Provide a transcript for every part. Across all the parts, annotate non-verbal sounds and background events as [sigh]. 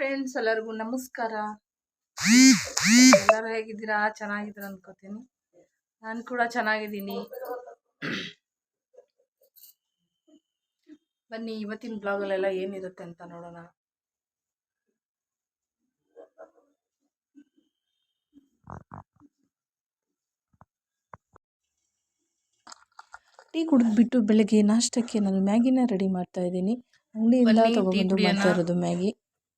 Friends ಎಲ್ಲರಿಗೂ ನಮಸ್ಕಾರ. ಎಲ್ಲರೂ ಹೇಗಿದ್ದೀರಾ? ಚೆನ್ನಾಗಿದ್ದೀರಾ ಅನ್ಕೋತೀನಿ. ನಾನು ಕೂಡ ಚೆನ್ನಾಗಿದ್ದೀನಿ. ಬನ್ನಿ ಇವತ್ತಿನ ಬ್ಲಾಗಲ್ಲೆಲ್ಲ ಏನಿರುತ್ತೆ ಅಂತ ನೋಡೋಣ. ಟೀ ಕುಡಿದ್ಬಿಟ್ಟು ಬೆಳಗ್ಗೆ ನಾಷ್ಟಕ್ಕೆ ನಾನು ಮ್ಯಾಗಿನ ರೆಡಿ ಮಾಡ್ತಾ ಇದ್ದೀನಿ. ಅಂಗಡಿಯಿಂದ ತಗೊಂಡು ಮಾಡ್ತಾ ಇರೋದು ಮ್ಯಾಗಿ.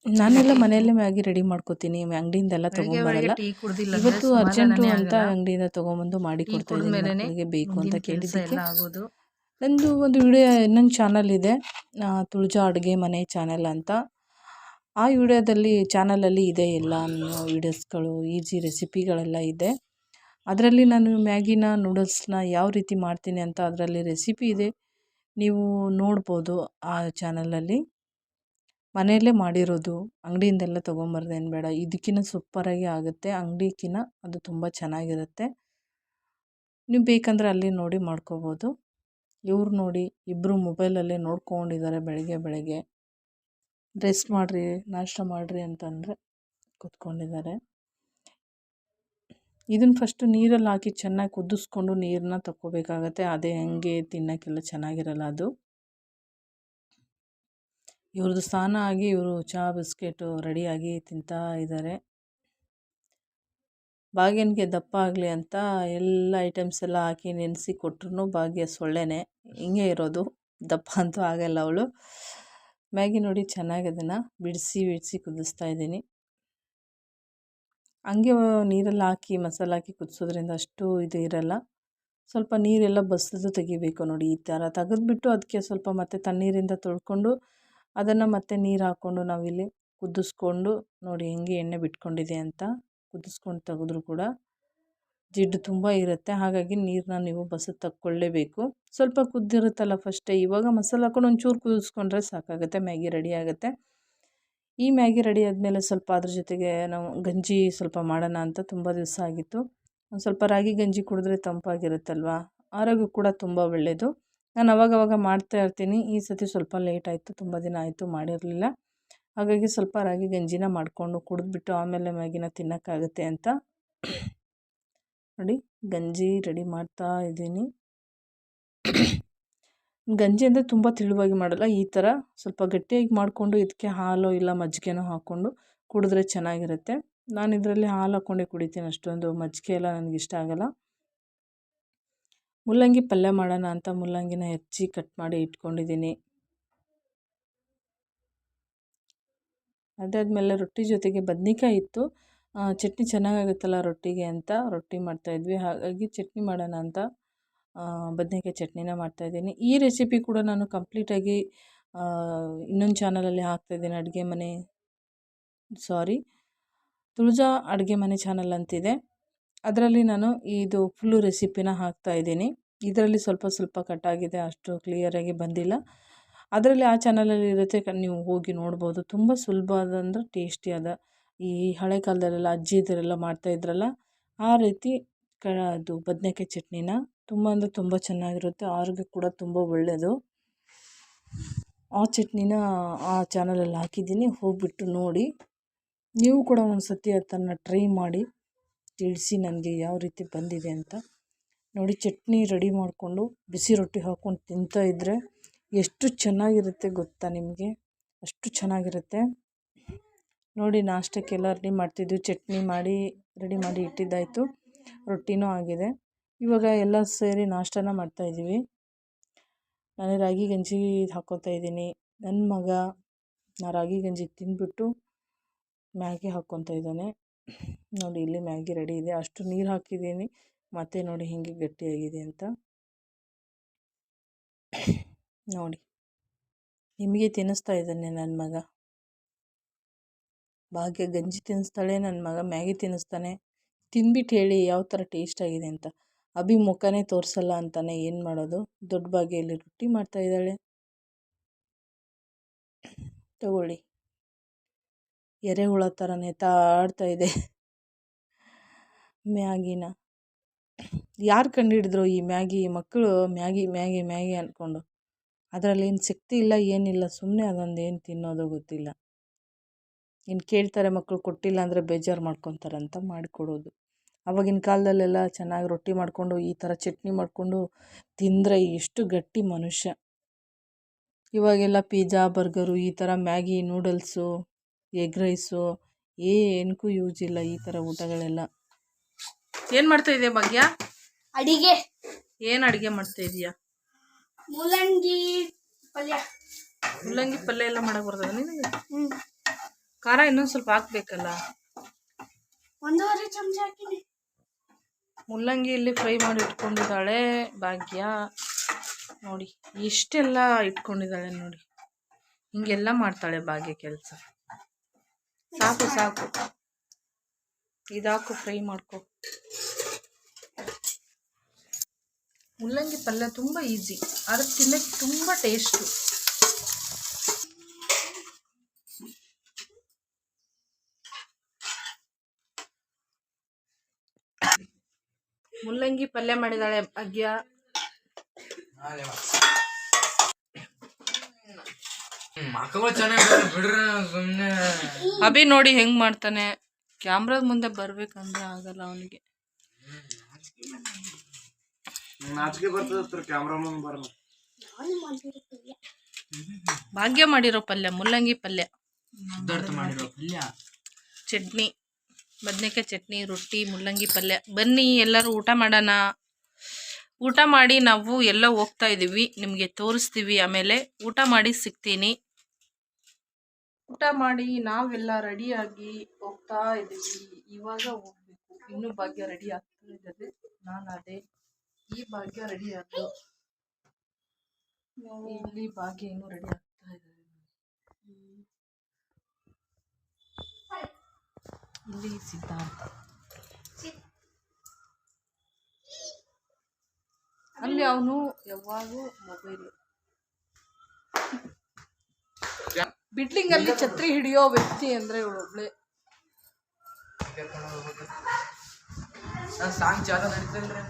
ನಾನೆಲ್ಲ ಮನೆಯಲ್ಲೇ ಮ್ಯಾಗಿ ರೆಡಿ ಮಾಡ್ಕೋತೀನಿ. ಅಂಗಡಿಯಿಂದೆಲ್ಲ ತಗೊಂಡ್ಬರಲ್ಲ ತಗೊಂಬರಲ್ಲ ಇವತ್ತು ಅರ್ಜೆಂಟು ಅಂತ ಅಂಗಡಿಯಿಂದ ತಗೊಂಬಂದು ಮಾಡಿ ಕೊಡ್ತಾ ಇದ್ದೀನಿ ಕುಡ್ದ್ಮೇಲೆನೆ ಬೇಕು ಅಂತ ಕೇಳಿದ್ದಕ್ಕೆ. ನಂದು ಒಂದು ವಿಡಿಯೋ ಇನ್ನೊಂದು ಚಾನಲ್ ಇದೆ. ತುಳಜಾ ಅಡುಗೆ ಮನೆ ಚಾನೆಲ್ ಅಂತ. ಆ ವಿಡಿಯೋದಲ್ಲಿ ಚಾನಲಲ್ಲಿ ಇದೆ ಎಲ್ಲ ವಿಡಿಯೋಸ್ಗಳು ಈಜಿ ರೆಸಿಪಿಗಳೆಲ್ಲ ಇದೆ. ಅದರಲ್ಲಿ ನಾನು ಮ್ಯಾಗಿನ ನೂಡಲ್ಸ್ನ ಯಾವ ರೀತಿ ಮಾಡ್ತೀನಿ ಅಂತ ಅದರಲ್ಲಿ ರೆಸಿಪಿ ಇದೆ. ನೀವು ನೋಡ್ಬೋದು ಆ ಚಾನಲಲ್ಲಿ ಮನೆಯಲ್ಲೇ ಮಾಡಿರೋದು ಅಂಗಡಿಯಿಂದೆಲ್ಲ ತೊಗೊಂಬರೋದೇನು ಬೇಡ. ಇದಕ್ಕಿಂತ ಸೂಪ್ಪರಾಗಿ ಆಗುತ್ತೆ. ಅಂಗಡಿಕಿನ್ನ ಅದು ತುಂಬ ಚೆನ್ನಾಗಿರುತ್ತೆ. ನೀವು ಬೇಕಂದರೆ ಅಲ್ಲಿ ನೋಡಿ ಮಾಡ್ಕೋಬೋದು. ಇವ್ರು ನೋಡಿ ಇಬ್ಬರು ಮೊಬೈಲಲ್ಲೇ ನೋಡ್ಕೊಂಡಿದ್ದಾರೆ ಬೆಳಗ್ಗೆ ಬೆಳಗ್ಗೆ. ರೆಸ್ಟ್ ಮಾಡಿರಿ, ನಾಷ್ಟ ಮಾಡಿರಿ ಅಂತಂದರೆ ಕೂತ್ಕೊಂಡಿದ್ದಾರೆ ಇದನ್ನು ಫಸ್ಟು ನೀರಲ್ಲಿ ಹಾಕಿ ಚೆನ್ನಾಗಿ ಕುದಿಸ್ಕೊಂಡು ನೀರನ್ನ ತಕ್ಕೋಬೇಕಾಗತ್ತೆ. ಅದೇ ಹಂಗೆ ತಿನ್ನೋಕ್ಕೆಲ್ಲ ಚೆನ್ನಾಗಿರಲ್ಲ ಅದು. ಇವ್ರದ್ದು ಸ್ನಾನ ಆಗಿ ಇವರು ಚಹಾ ಬಿಸ್ಕೆಟು ರೆಡಿಯಾಗಿ ತಿಂತಾ ಇದ್ದಾರೆ ಭಾಗ್ಯನಿಗೆ ದಪ್ಪ ಆಗಲಿ ಅಂತ ಎಲ್ಲ ಐಟಮ್ಸ್ ಎಲ್ಲ ಹಾಕಿ ನೆನೆಸಿ ಕೊಟ್ರು ಭಾಗ್ಯ ಸೊಳ್ಳೆನೆ ಹಿಂಗೆ ಇರೋದು. ದಪ್ಪ ಅಂತೂ ಆಗಲ್ಲ ಅವಳು. ಮ್ಯಾಗಿ ನೋಡಿ ಚೆನ್ನಾಗಿ ಅದನ್ನು ಬಿಡಿಸಿ ಬಿಡಿಸಿ ಕುದಿಸ್ತಾ ಇದ್ದೀನಿ. ಹಂಗೆ ನೀರಲ್ಲಿ ಹಾಕಿ, ಮಸಾಲೆ ಹಾಕಿ ಕುದಿಸೋದ್ರಿಂದ ಅಷ್ಟು ಇದು ಇರಲ್ಲ. ಸ್ವಲ್ಪ ನೀರೆಲ್ಲ ಬಸಿದು ತೆಗಿಬೇಕು ನೋಡಿ ಈ ಥರ. ತೆಗೆದ್ಬಿಟ್ಟು ಅದಕ್ಕೆ ಸ್ವಲ್ಪ ಮತ್ತೆ ತಣ್ಣೀರಿಂದ ತೊಳ್ಕೊಂಡು ಅದನ್ನು ಮತ್ತೆ ನೀರು ಹಾಕ್ಕೊಂಡು ನಾವಿಲ್ಲಿ ಕುದಿಸ್ಕೊಂಡು ನೋಡಿ ಹೆಂಗೆ ಎಣ್ಣೆ ಬಿಟ್ಕೊಂಡಿದೆ ಅಂತ ಕುದಿಸ್ಕೊಂಡು ತೆಗೆದ್ರು ಕೂಡ ಜಿಡ್ಡು ತುಂಬ ಇರುತ್ತೆ. ಹಾಗಾಗಿ ನೀರನ್ನ ನೀವು ಬಸದು ತಕ್ಕೊಳ್ಳೇಬೇಕು. ಸ್ವಲ್ಪ ಕುದ್ದಿರುತ್ತಲ್ಲ ಫಸ್ಟೇ ಇವಾಗ ಮಸಾಲೆ ಹಾಕೊಂಡು ಒಂಚೂರು ಕುದಿಸ್ಕೊಂಡ್ರೆ ಸಾಕಾಗುತ್ತೆ, ಮ್ಯಾಗಿ ರೆಡಿ ಆಗುತ್ತೆ. ಈ ಮ್ಯಾಗಿ ರೆಡಿ ಆದಮೇಲೆ ಸ್ವಲ್ಪ ಅದ್ರ ಜೊತೆಗೆ ನಾವು ಗಂಜಿ ಸ್ವಲ್ಪ ಮಾಡೋಣ ಅಂತ ತುಂಬ ದಿವಸ ಆಗಿತ್ತು. ಒಂದು ಸ್ವಲ್ಪ ರಾಗಿ ಗಂಜಿ ಕುಡಿದ್ರೆ ತಂಪಾಗಿರುತ್ತಲ್ವ? ಆರೋಗ್ಯ ಕೂಡ ತುಂಬ ಒಳ್ಳೆಯದು ನಾನು ಅವಾಗವಾಗ ಮಾಡ್ತಾ ಇರ್ತೀನಿ. ಈ ಸತಿ ಸ್ವಲ್ಪ ಲೇಟ್ ಆಯಿತು, ತುಂಬ ದಿನ ಆಯಿತು, ಮಾಡಿರಲಿಲ್ಲ. ಹಾಗಾಗಿ ಸ್ವಲ್ಪ ರಾಗಿ ಗಂಜಿನ ಮಾಡಿಕೊಂಡು ಕುಡಿದ್ಬಿಟ್ಟು ಆಮೇಲೆ ಮ್ಯಾಗಿನ ತಿನ್ನೋಕ್ಕಾಗುತ್ತೆ ಅಂತ [coughs] ನೋಡಿ, ಗಂಜಿ ರೆಡಿ ಮಾಡ್ತಾ ಇದ್ದೀನಿ. [coughs] ಗಂಜಿ ಅಂದರೆ ತುಂಬ ತೆಳುವಾಗಿ ಮಾಡಲ್ಲ, ಈ ಥರ ಸ್ವಲ್ಪ ಗಟ್ಟಿಯಾಗಿ ಮಾಡಿಕೊಂಡು ಇದಕ್ಕೆ ಹಾಲು ಇಲ್ಲ ಮಜ್ಜಿಗೆನೋ ಹಾಕ್ಕೊಂಡು ಕುಡಿದ್ರೆ ಚೆನ್ನಾಗಿರುತ್ತೆ. ನಾನು ಇದರಲ್ಲಿ ಹಾಲು ಹಾಕ್ಕೊಂಡೇ ಕುಡಿತೀನಿ, ಅಷ್ಟೊಂದು ಮಜ್ಜಿಗೆ ಎಲ್ಲ ನನಗಿಷ್ಟ ಆಗೋಲ್ಲ. ಮುಲ್ಲಂಗಿ ಪಲ್ಯ ಮಾಡೋಣ ಅಂತ ಮೂಲಂಗಿನ ಹೆಚ್ಚಿ ಕಟ್ ಮಾಡಿ ಇಟ್ಕೊಂಡಿದ್ದೀನಿ. ಅದಾದಮೇಲೆ ರೊಟ್ಟಿ ಜೊತೆಗೆ ಬದ್ನಿಕಾಯಿ ಇತ್ತು. ಚಟ್ನಿ ಚೆನ್ನಾಗಾಗುತ್ತಲ್ಲ ರೊಟ್ಟಿಗೆ ಅಂತ ರೊಟ್ಟಿ ಮಾಡ್ತಾಯಿದ್ವಿ ಹಾಗಾಗಿ ಚಟ್ನಿ ಮಾಡೋಣ ಅಂತ ಬದನೇಕಾಯಿ ಚಟ್ನಿನ ಮಾಡ್ತಾಯಿದ್ದೀನಿ ಈ ರೆಸಿಪಿ ಕೂಡ ನಾನು ಕಂಪ್ಲೀಟಾಗಿ ಇನ್ನೊಂದು ಚಾನಲಲ್ಲಿ ಹಾಕ್ತಾಯಿದ್ದೀನಿ ಅಡುಗೆ ಮನೆ ಸಾರಿ ತುಳಜಾ ಅಡುಗೆ ಮನೆ ಚಾನಲ್ ಅಂತಿದೆ. ಅದರಲ್ಲಿ ನಾನು ಇದು ಫುಲ್ಲು ರೆಸಿಪಿನ ಹಾಕ್ತಾಯಿದ್ದೀನಿ ಇದರಲ್ಲಿ ಸ್ವಲ್ಪ ಸ್ವಲ್ಪ ಕಟ್ಟಾಗಿದೆ ಅಷ್ಟು ಕ್ಲಿಯರಾಗಿ ಬಂದಿಲ್ಲ. ಅದರಲ್ಲಿ ಆ ಚಾನಲಲ್ಲಿ ಇರುತ್ತೆ ನೀವು ಹೋಗಿ ನೋಡ್ಬೋದು. ತುಂಬ ಸುಲಭ ಅದಂದ್ರೆ ಟೇಸ್ಟಿಯಾದ ಈ ಹಳೆ ಕಾಲದಲ್ಲೆಲ್ಲ ಅಜ್ಜಿಯದರೆಲ್ಲ ಮಾಡ್ತಾಯಿದ್ರಲ್ಲ ಆ ರೀತಿ ಕ, ಅದು ಬದನೇಕಾಯಿ ಚಟ್ನಿನ ತುಂಬ ಅಂದರೆ ತುಂಬ ಚೆನ್ನಾಗಿರುತ್ತೆ ಆರೋಗ್ಯ ಕೂಡ ತುಂಬ ಒಳ್ಳೆಯದು ಆ ಚಟ್ನಿನ ಆ ಚಾನಲಲ್ಲಿ ಹಾಕಿದ್ದೀನಿ, ಹೋಗಿಬಿಟ್ಟು ನೋಡಿ. ನೀವು ಕೂಡ ಒಂದು ಸತಿ ಅದನ್ನು ಟ್ರೈ ಮಾಡಿ. ತಿಳಿಸಿ ನನಗೆ ಯಾವ ರೀತಿ ಬಂದಿದೆ ಅಂತ. ನೋಡಿ, ಚಟ್ನಿ ರೆಡಿ ಮಾಡಿಕೊಂಡು ಬಿಸಿ ರೊಟ್ಟಿ ಹಾಕ್ಕೊಂಡು ತಿಂತಾಯಿದ್ರೆ ಎಷ್ಟು ಚೆನ್ನಾಗಿರುತ್ತೆ ಗೊತ್ತಾ ನಿಮಗೆ? ಅಷ್ಟು ಚೆನ್ನಾಗಿರುತ್ತೆ. ನೋಡಿ, ನಾಷ್ಟಕ್ಕೆಲ್ಲ ರೆಡಿ ಮಾಡ್ತಿದ್ವಿ. ಚಟ್ನಿ ಮಾಡಿ ರೆಡಿ ಮಾಡಿ ಇಟ್ಟಿದ್ದಾಯಿತು. ರೊಟ್ಟಿನೂ ಆಗಿದೆ. ಇವಾಗ ಎಲ್ಲ ಸೇರಿ ನಾಷ್ಟನ ಮಾಡ್ತಾಯಿದ್ದೀವಿ ನಾನು ರಾಗಿ ಗಂಜಿ ಹಾಕ್ಕೊಳ್ತಾ ಇದ್ದೀನಿ. ನನ್ನ ಮಗ ನಾ ರಾಗಿ ಗಂಜಿ ತಿಂದ್ಬಿಟ್ಟು ಮ್ಯಾಗಿ ಹಾಕ್ಕೊತಾ ಇದ್ದಾನೆ. ನೋಡಿ ಇಲ್ಲಿ ಮ್ಯಾಗಿ ರೆಡಿ ಇದೆ. ಅಷ್ಟು ನೀರು ಹಾಕಿದ್ದೀನಿ. ಮತ್ತೆ ನೋಡಿ ಹೇಗೆ ಗಟ್ಟಿಯಾಗಿದೆ ಅಂತ. ನೋಡಿ. ನಿಮಗೆ ತಿನ್ನಿಸ್ತಾ ಇದ್ದಾನೆ ನನ್ನ ಮಗ. ಭಾಗ್ಯ ಗಂಜಿ ತಿನ್ನಿಸ್ತಾಳೆ ನನ್ನ ಮಗ ಮ್ಯಾಗಿ ತಿನ್ನಿಸ್ತಾನೆ. ತಿನ್ಬಿಟ್ಟು ಹೇಳಿ ಯಾವ ಥರ ಟೇಸ್ಟ್ ಆಗಿದೆ ಅಂತ. ಅಭಿ ಮುಖನೇ ತೋರಿಸಲ್ಲ ಅಂತಾನೆ ಏನು ಮಾಡೋದು? ದೊಡ್ಡ ಭಾಗ್ಯಲ್ಲಿ ರೊಟ್ಟಿ ಮಾಡ್ತಾ ಇದ್ದಾಳೆ. ತಗೊಳ್ಳಿ. ಎರೆಹುಳ ಥರ ನೇತಾಡ್ತಾ ಇದೆ. ಮ್ಯಾಗಿನ. ಯಾರು ಕಂಡುಹಿಡಿದ್ರು ಈ ಮ್ಯಾಗಿ? ಮಕ್ಕಳು ಮ್ಯಾಗಿ ಮ್ಯಾಗಿ ಮ್ಯಾಗಿ ಅಂದ್ಕೊಂಡು ಅದರಲ್ಲಿ ಏನು ಶಕ್ತಿ ಇಲ್ಲ, ಏನಿಲ್ಲ ಸುಮ್ಮನೆ ಅದೊಂದು ಏನು ತಿನ್ನೋದು ಗೊತ್ತಿಲ್ಲ. ಇನ್ನು ಕೇಳ್ತಾರೆ ಮಕ್ಕಳು ಕೊಟ್ಟಿಲ್ಲ ಅಂದರೆ ಬೇಜಾರು ಮಾಡ್ಕೊತಾರಂತ ಮಾಡಿಕೊಡೋದು. ಅವಾಗಿನ ಕಾಲದಲ್ಲೆಲ್ಲ ಚೆನ್ನಾಗಿ ರೊಟ್ಟಿ ಮಾಡಿಕೊಂಡು, ಈ ಥರ ಚಟ್ನಿ ಮಾಡಿಕೊಂಡು ತಿಂದರೆ ಎಷ್ಟು ಗಟ್ಟಿ ಮನುಷ್ಯ. ಇವಾಗೆಲ್ಲ ಪಿಜ್ಜಾ, ಬರ್ಗರು, ಈ ಥರ ಮ್ಯಾಗಿ, ನೂಡಲ್ಸು ಎಗ್ ರೈಸು ಏನಕ್ಕೂ ಯೂಸ್ ಇಲ್ಲ ಈ ಥರ ಊಟಗಳೆಲ್ಲ. ಏನು ಮಾಡ್ತಾ ಇದೆಯಾ ಭಾಗ್ಯ? ಅಡಿಗೆ. ಏನು ಅಡುಗೆ ಮಾಡ್ತಾ ಇದೀಯಾ? ಮೂಲಂಗಿ ಪಲ್ಯ. ಮೂಲಂಗಿ ಪಲ್ಯ ಎಲ್ಲ ಮಾಡಕ್ ಬರ್ತದ ನಿನಗೆ? ಖಾರ ಇನ್ನೊಂದು ಸ್ವಲ್ಪ ಹಾಕ್ಬೇಕಲ್ಲ? ಒಂದೂವರೆ ಚಮಚ ಹಾಕಿನಿ. ಮುಲ್ಲಂಗಿ ಇಲ್ಲಿ ಫ್ರೈ ಮಾಡಿ ಇಟ್ಕೊಂಡಿದ್ದಾಳೆ ಭಾಗ್ಯ. ನೋಡಿ ಇಷ್ಟೆಲ್ಲ ಇಟ್ಕೊಂಡಿದ್ದಾಳೆ ನೋಡಿ. ಹಿಂಗೆಲ್ಲ ಮಾಡ್ತಾಳೆ ಭಾಗ್ಯ ಕೆಲಸ. ಸಾಕು ಸಾಕು. ಇದಾಕು ಫ್ರೈ ಮಾಡ್ಕೊ. ಮುಲ್ಲಂಗಿ ಪಲ್ಯ ತುಂಬ ಈಸಿ. ಅದಕ್ಕೆ ತಿನ್ನಕ್ಕೆ ತುಂಬ ಟೇಸ್ಟು ಮುಲ್ಲಂಗಿ ಪಲ್ಯ ಮಾಡಿದಾಳೆ ಭಾಗ್ಯ ಮಕ್ಕಳು ಚೆನ್ನಾಗಿ ಬಿಡ್ರಿ ಸುಮ್ಮನೆ ಅಭಿ ನೋಡಿ ಹೆಂಗ್ ಮಾಡ್ತಾನೆ. ಕ್ಯಾಮ್ರಾದ ಮುಂದೆ ಬರ್ಬೇಕಂದ್ರೆ ಆಗಲ್ಲ ಅವನಿಗೆ. ಭಾಗ್ಯ ಮಾಡಿರೋ ಪಲ್ಯ ಮುಲ್ಲಂಗಿ ಪಲ್ಯ. ಸಿದ್ಧಾರ್ಥ ಮಾಡಿರೋ ಪಲ್ಯ. ಚಟ್ನಿ ಬದ್ನೆಕಾಯಿ ಚಟ್ನಿ ರೊಟ್ಟಿ ಮುಲ್ಲಂಗಿ ಪಲ್ಯ. ಬನ್ನಿ ಎಲ್ಲರೂ ಊಟ ಮಾಡೋಣ. ಊಟ ಮಾಡಿ ನಾವು ಎಲ್ಲ ಹೋಗ್ತಾ ಇದ್ದೀವಿ ನಿಮಗೆ ತೋರಿಸ್ತೀವಿ ಆಮೇಲೆ ಊಟ ಮಾಡಿ ಸಿಗ್ತೀನಿ. ಊಟ ಮಾಡಿ ನಾವೆಲ್ಲ ರೆಡಿಯಾಗಿ ಹೋಗ್ತಾ ಇದ್ದೀವಿ ಇವಾಗ ಹೋಗ್ಬೇಕು. ಇನ್ನೂ ಭಾಗ್ಯ ರೆಡಿ ಆಗ್ತಾ ಇದ್ದಾರೆ ನಾನು ಅದೇ ಈ ಭಾಗ್ಯ ರೆಡಿ ಆದ್ರು ಇಲ್ಲಿ ಭಾಗ್ಯ ಇನ್ನೂ ರೆಡಿ ಆಗ್ತಾ ಇದ್ದಾರೆ ಇಲ್ಲಿ ಸಿದ್ಧಾರ್ಥ. ಅಲ್ಲಿ ಅವನು ಯಾವಾಗೂ ಮೊಬೈಲ್ ಬಿಡ್ಲಿಂಗ್ ಅಲ್ಲಿ ಛತ್ರಿ ಹಿಡಿಯೋ ವ್ಯಕ್ತಿ ಅಂದ್ರೆ ಇವಳೊಬ್ಳೆ ಸಾಂಗ್ ಜಾಗ ನಡೀತಲ್ರಿ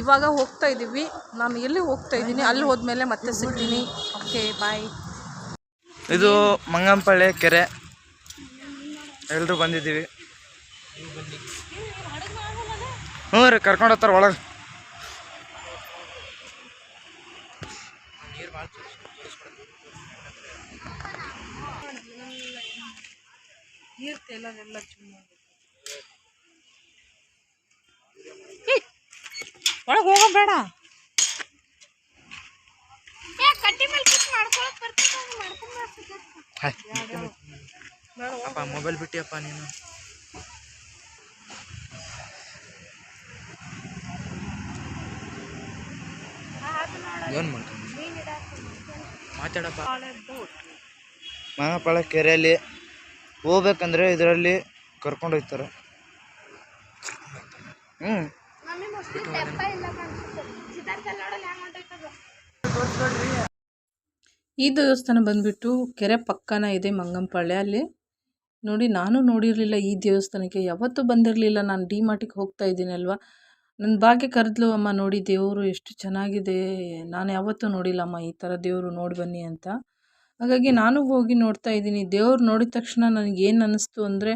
ಇವಾಗ ಹೋಗ್ತಾ ಇದ್ದೀವಿ ನಾನು ಎಲ್ಲಿ ಹೋಗ್ತಾ ಇದ್ದೀನಿ ಅಲ್ಲಿ ಹೋದ್ಮೇಲೆ ಮತ್ತೆ ಸಿಗ್ತೀನಿ. ಓಕೆ ಬಾಯ್ ಇದು ಮಂಗಂಪಳ್ಳಿ ಕೆರೆ. ಎಲ್ಲರೂ ಬಂದಿದ್ದೀವಿ. ಹ್ಞೂ ರೀ ಕರ್ಕೊಂಡು ಹೋಗ್ತಾರ ಒಳಗೆ. ನೀರು ತೇಲೋದೆಲ್ಲ ಚುಮ್ಮ ಒಳಗೆ ಹೋಗೋಬೇಡ ಕಟ್ಟಿ ಮೇಲೆ ಕಿತ್ ಮಾಡ್ಕೊಳಕ್ ಬರ್ತದೆ ಮಾಡ್ಕೊಂಡ್ ಅಪ್ಪ ಮೊಬೈಲ್ ಬಿಟ್ಟಿಯಪ್ಪ ನೀನು. ಏನು ಮಾಡ್ತೀನಿ ಮಾತಾಡಪ್ಪ. ಮಂಗಪಳ ಕೆರೆಯಲ್ಲಿ ಹೋಗ್ಬೇಕಂದ್ರೆ ಇದರಲ್ಲಿ ಕರ್ಕೊಂಡು ಹೋಗ್ತಾರೆ. ಹ್ಞೂ ಈ ದೇವಸ್ಥಾನ ಬಂದ್ಬಿಟ್ಟು ಕೆರೆ ಪಕ್ಕನ ಇದೆ ಮಂಗಂಪಾಳೆ ಅಲ್ಲಿ ನೋಡಿ ನಾನು ನೋಡಿರಲಿಲ್ಲ ಈ ದೇವಸ್ಥಾನಕ್ಕೆ. ಯಾವತ್ತೂ ಬಂದಿರಲಿಲ್ಲ. ನಾನು ಡಿ ಮಾರ್ಟಿಗೆ ಹೋಗ್ತಾ ಇದ್ದೀನಿ ಅಲ್ವಾ? ನನ್ನ ಭಾಗ್ಯ ಕರೆದ್ಲು ಅಮ್ಮ ನೋಡಿ ದೇವರು ಎಷ್ಟು ಚೆನ್ನಾಗಿದೆ. ನಾನು ಯಾವತ್ತೂ ನೋಡಿಲ್ಲಮ್ಮ ಈ ಥರ ದೇವರು ನೋಡಿ ಬನ್ನಿ ಅಂತ. ಹಾಗಾಗಿ ನಾನು ಹೋಗಿ ನೋಡ್ತಾ ಇದ್ದೀನಿ. ದೇವ್ರು ನೋಡಿದ ತಕ್ಷಣ ನನಗೆ ಏನು ಅನ್ನಿಸ್ತು ಅಂದರೆ,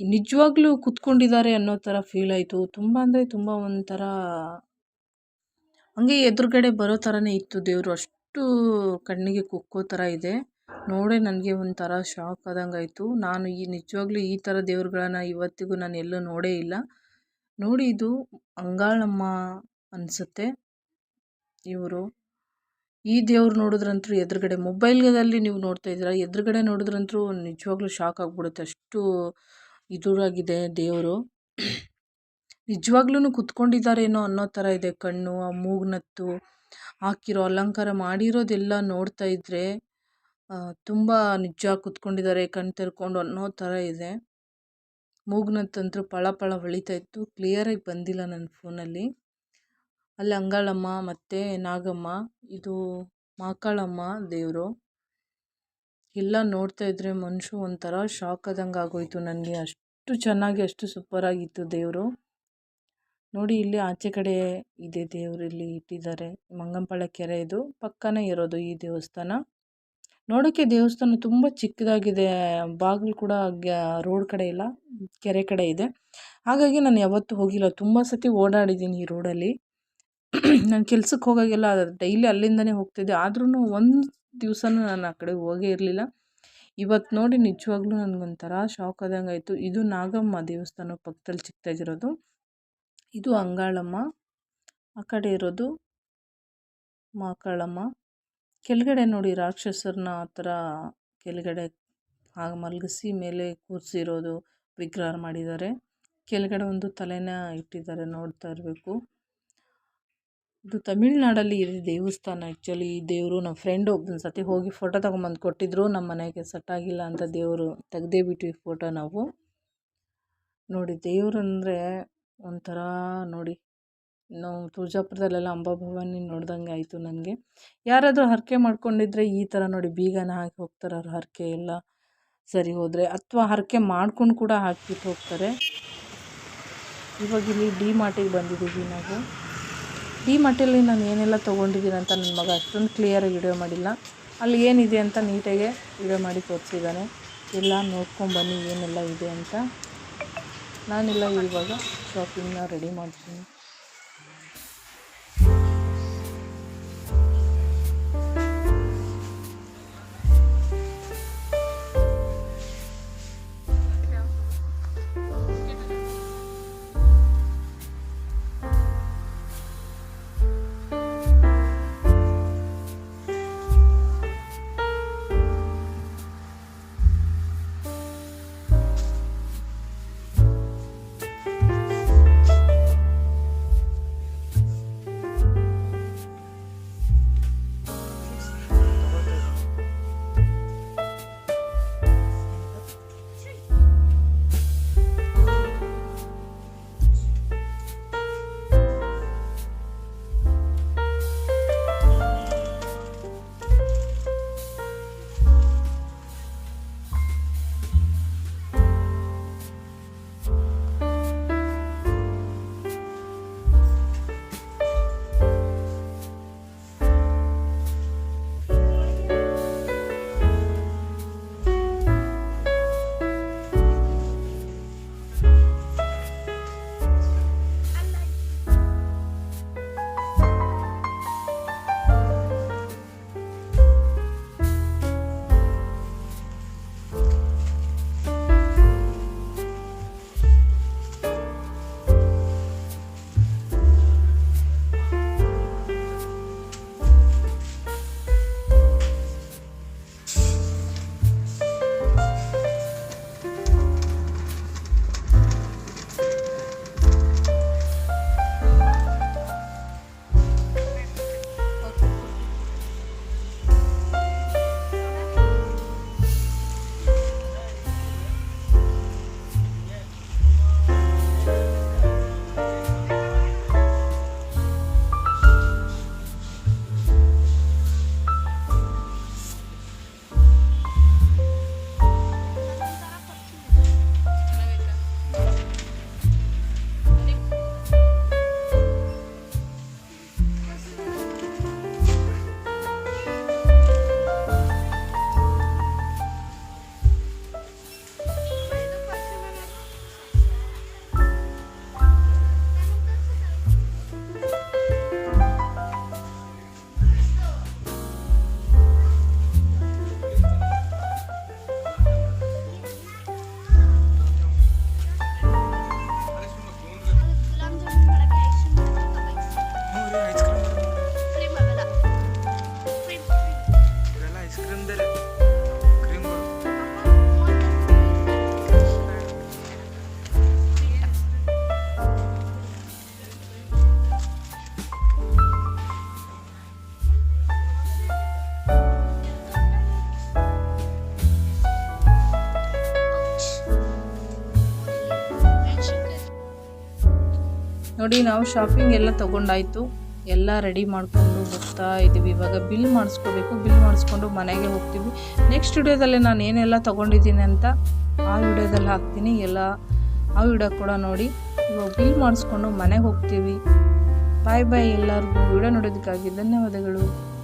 ನಿಜವಾಗ್ಲೂ ಕೂತ್ಕೊಂಡಿದ್ದಾರೆ ಅನ್ನೋ ಥರ ಫೀಲ್ ಆಯಿತು. ತುಂಬ ಅಂದರೆ ತುಂಬ ಒಂಥರ, ಹಂಗೆ ಎದುರುಗಡೆ ಬರೋ ಥರನೇ ಇತ್ತು ದೇವರು. ಅಷ್ಟು ಕಣ್ಣಿಗೆ ಕುಕ್ಕೋ ಥರ ಇದೆ. ನೋಡೇ ನನಗೆ ಒಂಥರ ಶಾಕ್ ಆದಂಗೆ ಆಯಿತು ನಾನು ಈ ನಿಜವಾಗ್ಲೂ ಈ ಥರ ದೇವ್ರುಗಳನ್ನ ಇವತ್ತಿಗೂ ನಾನು ಎಲ್ಲೂ ನೋಡೇ ಇಲ್ಲ. ನೋಡಿ ಇದು ಅಂಗಾಳಮ್ಮ ಅನಿಸುತ್ತೆ. ಇವರು ಈ ದೇವ್ರು ನೋಡಿದ್ರಂತೂ ಎದುರುಗಡೆ, ಮೊಬೈಲ್ಗದಲ್ಲಿ ನೀವು ನೋಡ್ತಾ ಇದ್ದೀರಾ? ಎದುರುಗಡೆ ನೋಡಿದ್ರಂತೂ ನಿಜವಾಗ್ಲೂ ಶಾಕ್ ಆಗಿಬಿಡುತ್ತೆ. ಅಷ್ಟು ಇದುರಾಗಿದೆ ದೇವರು. ನಿಜವಾಗ್ಲೂ ಕುತ್ಕೊಂಡಿದ್ದಾರೇನೋ ಅನ್ನೋ ಥರ ಇದೆ. ಕಣ್ಣು, ಆ ಮೂಗ್ನತ್ತು, ಹಾಕಿರೋ ಅಲಂಕಾರ ಮಾಡಿರೋದೆಲ್ಲ ನೋಡ್ತಾ ಇದ್ದರೆ ತುಂಬ ನಿಜ ಕುತ್ಕೊಂಡಿದ್ದಾರೆ ಕಣ್ಣು ತೆರ್ಕೊಂಡು ಅನ್ನೋ ಥರ ಇದೆ. ಮೂಗ್ನತ್ತಂತೂ ಪಳ ಪಳ ಹೊಳಿತಾ ಇತ್ತು. ಕ್ಲಿಯರಾಗಿ ಬಂದಿಲ್ಲ ನನ್ನ ಫೋನಲ್ಲಿ. ಅಲ್ಲಿ ಅಂಗಾಳಮ್ಮ ಮತ್ತು ನಾಗಮ್ಮ, ಇದು ಮಾಕಾಳಮ್ಮ ದೇವರು. ಎಲ್ಲ ನೋಡ್ತಾ ಇದ್ದರೆ ಮನುಷ್ಯ ಒಂಥರ ಶಾಕ್ ಆದಂಗೆ ಆಗೋಯ್ತು ನನಗೆ. ಅಷ್ಟು ಚೆನ್ನಾಗಿ, ಅಷ್ಟು ಸೂಪರಾಗಿತ್ತು ದೇವರು. ನೋಡಿ, ಇಲ್ಲಿ ಆಚೆ ಕಡೆ ಇದೆ ದೇವರು ಇಲ್ಲಿ ಇಟ್ಟಿದ್ದಾರೆ. ಮಂಗಂಪಾಳ್ಯ ಕೆರೆ ಇದು. ಪಕ್ಕನೇ ಇರೋದು ಈ ದೇವಸ್ಥಾನ. ನೋಡೋಕ್ಕೆ ದೇವಸ್ಥಾನ ತುಂಬ ಚಿಕ್ಕದಾಗಿದೆ. ಬಾಗಿಲು ಕೂಡ ರೋಡ್ ಕಡೆ ಇಲ್ಲ, ಕೆರೆ ಕಡೆ ಇದೆ. ಹಾಗಾಗಿ ನಾನು ಯಾವತ್ತೂ ಹೋಗಿಲ್ಲ. ತುಂಬ ಸತಿ ಓಡಾಡಿದ್ದೀನಿ ಈ ರೋಡಲ್ಲಿ. [clears throat] ನಾನು ಕೆಲ್ಸಕ್ಕೆ ಹೋಗಾಗೆಲ್ಲ ಡೈಲಿ ಅಲ್ಲಿಂದನೇ ಹೋಗ್ತಿದ್ದೆ. ಆದ್ರೂ ಒಂದು ದಿವಸನೂ ನಾನು ಆ ಕಡೆ ಹೋಗೇ ಇರಲಿಲ್ಲ. ಇವತ್ತು ನೋಡಿ ನಿಜವಾಗ್ಲೂ ನನಗೊಂಥರ ಶಾಕ್ ಆದಂಗೆ ಆಯಿತು ಇದು ನಾಗಮ್ಮ ದೇವಸ್ಥಾನ ಪಕ್ಕದಲ್ಲಿ ಚಿಕ್ಕದಾಗಿರೋದು. ಇದು ಅಂಗಾಳಮ್ಮ. ಆ ಕಡೆ ಇರೋದು ಮಾಕಾಳಮ್ಮ. ಕೆಳಗಡೆ ನೋಡಿ ರಾಕ್ಷಸರನ್ನ ಆ ಥರ ಕೆಳಗಡೆ ಹಾಗೆ ಮಲಗಿಸಿ ಮೇಲೆ ಕೂರಿಸಿರೋದು ವಿಗ್ರಹ ಮಾಡಿದ್ದಾರೆ. ಕೆಳಗಡೆ ಒಂದು ತಲೆನ ಇಟ್ಟಿದ್ದಾರೆ ನೋಡ್ತಾ ಇರಬೇಕು. ಇದು ತಮಿಳ್ನಾಡಲ್ಲಿ ಇದೆ ದೇವಸ್ಥಾನ ಆ್ಯಕ್ಚುಲಿ ಈ ದೇವರು ನಮ್ಮ ಫ್ರೆಂಡ್ ಒಬ್ಬನ ಸತಿ ಹೋಗಿ ಫೋಟೋ ತೊಗೊಂಬಂದು ಕೊಟ್ಟಿದ್ರು. ನಮ್ಮ ಮನೆಗೆ ಸೆಟ್ ಆಗಿಲ್ಲ ಅಂತ ದೇವರು ತೆಗ್ದೇ ಬಿಟ್ವಿ ಫೋಟೋ ನಾವು. ನೋಡಿ ದೇವ್ರಂದರೆ ಒಂಥರ ನೋಡಿ ನಾವು ತುಳಜಾಪುರದಲ್ಲೆಲ್ಲ ಅಂಬಾಭವಾನಿ ನೋಡ್ದಂಗೆ ಆಯಿತು ನನಗೆ. ಯಾರಾದರೂ ಹರಕೆ ಮಾಡ್ಕೊಂಡಿದ್ರೆ ಈ ಥರ ನೋಡಿ ಬೀಗನ ಹಾಕಿ ಹೋಗ್ತಾರೆ ಅವ್ರ ಹರಕೆ ಎಲ್ಲ ಸರಿ ಹೋದರೆ. ಅಥವಾ ಹರಕೆ ಮಾಡ್ಕೊಂಡು ಕೂಡ ಹಾಕಿಬಿಟ್ಟು ಹೋಗ್ತಾರೆ. ಇವಾಗ ಇಲ್ಲಿ ಡಿ ಮಾರ್ಟಿಗೆ ಬಂದಿದ್ದೀವಿ ನಾವು. ಡಿ ಮಾರ್ಟಲ್ಲಿ ನಾನು ಏನೆಲ್ಲ ತೊಗೊಂಡಿದ್ದೀನಿ ಅಂತ ನನ್ನ ಮಗ ಅಷ್ಟೊಂದು ಕ್ಲಿಯರಾಗಿ ವಿಡಿಯೋ ಮಾಡಿಲ್ಲ. ಅಲ್ಲಿ ಏನಿದೆ ಅಂತ ನೀಟಾಗೆ ವಿಡಿಯೋ ಮಾಡಿ ತೋರಿಸಿದ್ದಾನೆ. ಎಲ್ಲ ನೋಡ್ಕೊಂಬನ್ನಿ ಏನೆಲ್ಲ ಇದೆ ಅಂತ. ನಾನೆಲ್ಲ ಇವಾಗ ಶಾಪಿಂಗ್ನ ರೆಡಿ ಮಾಡ್ತೀನಿ. ನೋಡಿ ನಾವು ಶಾಪಿಂಗ್ ಎಲ್ಲ ತೊಗೊಂಡಾಯ್ತು. ಎಲ್ಲ ರೆಡಿ ಮಾಡಿಕೊಂಡು ಬರ್ತಾ ಇದ್ದೀವಿ. ಇವಾಗ ಬಿಲ್ ಮಾಡಿಸ್ಕೋಬೇಕು. ಬಿಲ್ ಮಾಡಿಸ್ಕೊಂಡು ಮನೆಗೆ ಹೋಗ್ತೀವಿ. ನೆಕ್ಸ್ಟ್ ವಿಡಿಯೋದಲ್ಲಿ ನಾನು ಏನೆಲ್ಲ ತೊಗೊಂಡಿದ್ದೀನಿ ಅಂತ ಆ ವಿಡಿಯೋದಲ್ಲಿ ಹಾಕ್ತೀನಿ. ಎಲ್ಲ ಆ ವಿಡಿಯೋ ಕೂಡ ನೋಡಿ. ಇವಾಗ ಬಿಲ್ ಮಾಡಿಸ್ಕೊಂಡು ಮನೆಗೆ ಹೋಗ್ತೀವಿ. ಬಾಯ್ ಬಾಯ್ ಎಲ್ಲರಿಗೂ. ವಿಡಿಯೋ ನೋಡೋದಕ್ಕಾಗಿ ಧನ್ಯವಾದಗಳು.